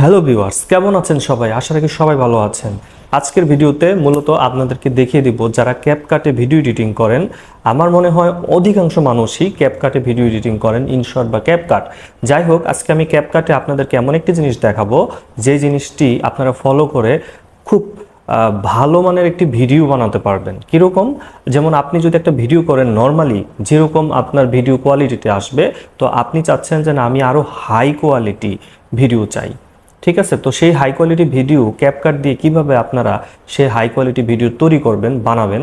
Hello viewers কেমন আছেন সবাই? আশা রাখি সবাই ভালো আছেন। আজকের ভিডিওতে মূলত আপনাদেরকে দেখিয়ে দিব যারা ক্যাপকাটে ভিডিও এডিটিং করেন। আমার মনে হয় অধিকাংশ মানুষই ক্যাপকাটে ভিডিও এডিটিং করেন ইনশর্ট বা ক্যাপকাট যাই হোক, আজকে আমি ক্যাপকাটে আপনাদেরকে এমন একটি জিনিস দেখাবো, যে জিনিসটি আপনারা ফলো করে খুব ভালো মানের একটি ভিডিও বানাতে পারবেন। কীরকম? যেমন আপনি যদি একটা ভিডিও করেন নর্মালি যেরকম আপনার ভিডিও কোয়ালিটিতে আসবে, তো আপনি চাচ্ছেন যে না, আমি আরও হাই কোয়ালিটি ভিডিও চাই। ঠিক আছে? তো সেই হাই কোয়ালিটি ভিডিও ক্যাপকাট দিয়ে কীভাবে আপনারা সেই হাই কোয়ালিটি ভিডিও তৈরি করবেন, বানাবেন,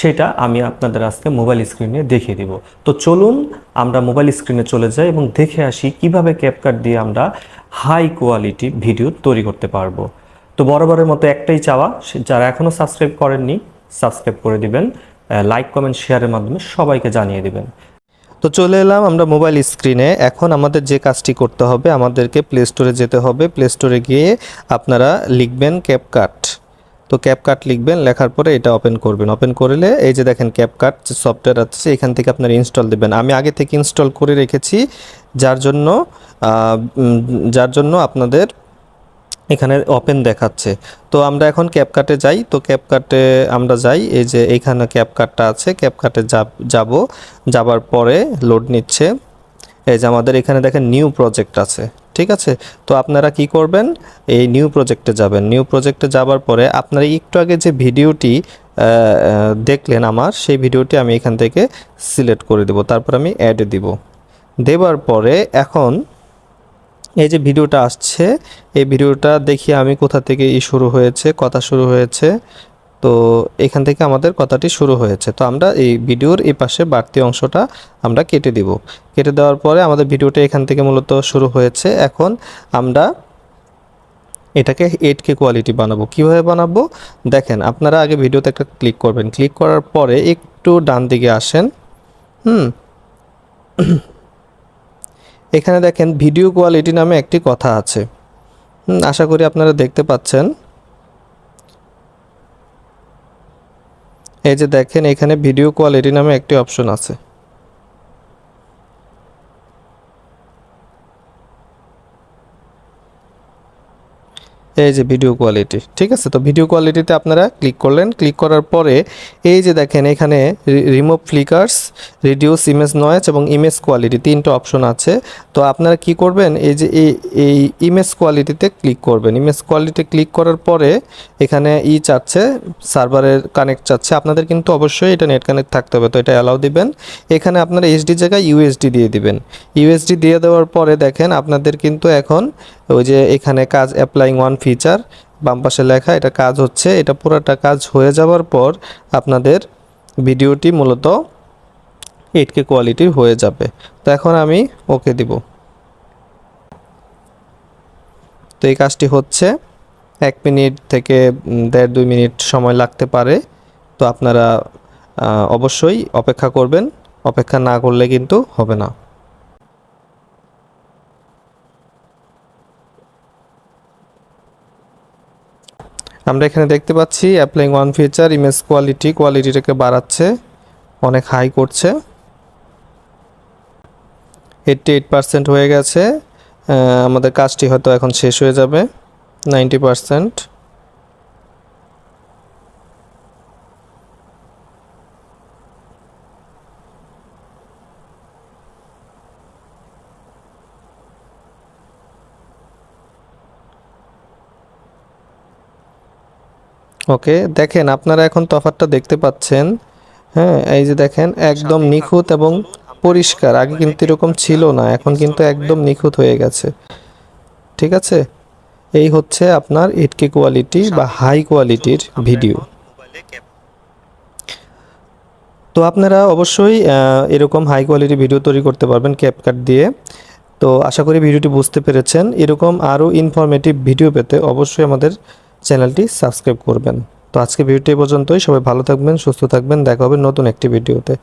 সেটা আমি আপনাদের আজকে মোবাইল স্ক্রিনে দেখিয়ে দিব। তো চলুন আমরা মোবাইল স্ক্রিনে চলে যাই এবং দেখে আসি কীভাবে ক্যাপকাট দিয়ে আমরা হাই কোয়ালিটি ভিডিও তৈরি করতে পারব। তো বরাবরের মতো একটাই চাওয়া যারা এখনও সাবস্ক্রাইব করেননি সাবস্ক্রাইব করে দিবেন। লাইক কমেন্ট শেয়ারের মাধ্যমে সবাইকে জানিয়ে দিবেন। তো চলে এলাম আমরা মোবাইল স্ক্রিনে এখন আমাদের যে কাজটি করতে হবে, আমাদেরকে প্লে স্টোরে যেতে হবে। প্লে স্টোরে গিয়ে আপনারা লিখবেন ক্যাপকাট তো ক্যাপকাট লিখবেন, লেখার পরে এটা ওপেন করবেন। ওপেন করলে এই যে দেখেন ক্যাপকাট যে সফটওয়্যার আছে, এখান থেকে আপনারা ইনস্টল দেবেন। আমি আগে থেকে ইনস্টল করে রেখেছি, যার জন্য যার জন্য আপনাদের এখানে ওপেন দেখাচ্ছে। তো আমরা এখন ক্যাপকাটে যাই। তো ক্যাপকাটে আমরা যাই। এই যে এইখানে ক্যাপকাটটা আছে। ক্যাপকাটে যাব যাবার পরে লোড নিচ্ছে। এই যে আমাদের এখানে দেখেন নিউ প্রজেক্ট আছে। ঠিক আছে? তো আপনারা কি করবেন? এই নিউ প্রজেক্টে যাবেন। নিউ প্রজেক্টে যাবার পরে আপনারা একটু আগে যে ভিডিওটি দেখলেন আমার, সেই ভিডিওটি আমি এখান থেকে সিলেক্ট করে দেব। তারপর আমি অ্যাড দিব। দেবার পরে এখন এই যে ভিডিওটা আসছে, এই ভিডিওটা দেখি আমি কোথা থেকে ই শুরু হয়েছে, কথা শুরু হয়েছে। তো এখান থেকে আমাদের কথাটি শুরু হয়েছে। তো আমরা এই ভিডিওর এই পাশে বাড়তি অংশটা আমরা কেটে দিব। কেটে দেওয়ার পরে আমাদের ভিডিওটা এখান থেকে মূলত শুরু হয়েছে। এখন আমরা এটাকে এইট কে কোয়ালিটি বানাবো। কীভাবে বানাবো? দেখেন, আপনারা আগে ভিডিওতে একটা ক্লিক করবেন। ক্লিক করার পরে একটু ডান দিকে আসেন। হুম। এখানে দেখেন, ভিডিও কোয়ালিটি নামে একটি কথা আছে। আশা করি আপনারা দেখতে পাচ্ছেন। এই যে দেখেন, এখানে ভিডিও কোয়ালিটি নামে একটি অপশন আছে। এই যে ভিডিও কোয়ালিটি ঠিক আছে? তো ভিডিও কোয়ালিটিতে আপনারা ক্লিক করলেন। ক্লিক করার পরে এই যে দেখেন, এখানে remove flickers reduce image noise এবং ইমেজ কোয়ালিটি তিনটা অপশন আছে। তো আপনারা কি করবেন? এই যে এই ইমেজ কোয়ালিটিতে ক্লিক করবেন। ইমেজ কোয়ালিটি ক্লিক করার পরে এখানে ই চাচ্ছে সার্ভারের কানেক্ট চাচ্ছে। আপনাদের কিন্তু অবশ্যই এটা নেট কানেক্ট থাকতে হবে, তো এটা অ্যালাউ দিবেন। এখানে আপনারা এইচডি জায়গায় ইউএসডি দিয়ে দিবেন। ইউএসডি দিয়ে দেওয়ার পরে দেখেন, আপনাদের কিন্তু এখন ওই যে এখানে কাজ অ্যাপ্লাইং ওয়ান ফিচার বাম পাশে লেখা এটা কাজ হচ্ছে, এটা পুরোটা কাজ হয়ে যাওয়ার পর আপনাদের ভিডিওটি মূলত এইট কে কোয়ালিটির হয়ে যাবে। তো এখন আমি ওকে দিব। তো এই কাজটি হচ্ছে, এক মিনিট থেকে দেড় দুই মিনিট সময় লাগতে পারে। তো আপনারা অবশ্যই অপেক্ষা করবেন, অপেক্ষা না করলে কিন্তু হবে না। আমরা এখানে দেখতে পাচ্ছি applying one feature, image quality কোয়ালিটিটাকে বাড়াচ্ছে, অনেক হাই করছে। এইটটি এইট পার্সেন্ট হয়ে গেছে আমাদের কাজটি হয়তো এখন শেষ হয়ে যাবে, নাইনটি পার্সেন্ট। ওকে, দেখেন আপনারা এখন তফাতটা দেখতে পাচ্ছেন। হ্যাঁ এই যে দেখেন, একদম নিখুঁত এবং পরিষ্কার। আগে কিন্তু এরকম ছিল না, এখন কিন্তু একদম নিখুঁত হয়ে গেছে। ঠিক আছে? এই হচ্ছে আপনার এইট কে কোয়ালিটি বা হাই কোয়ালিটির ভিডিও তো আপনারা অবশ্যই এরকম হাই কোয়ালিটি ভিডিও তৈরি করতে পারবেন ক্যাপকাট দিয়ে। তো আশা করি ভিডিওটি বুঝতে পেরেছেন। এরকম আরও ইনফরমেটিভ ভিডিও পেতে অবশ্যই আমাদের চ্যানেলটি সাবস্ক্রাইব করবেন। তো আজকে ভিডিওটি পর্যন্তই। সবাই ভালো থাকবেন, সুস্থ থাকবেন। দেখা হবে নতুন একটি ভিডিওতে।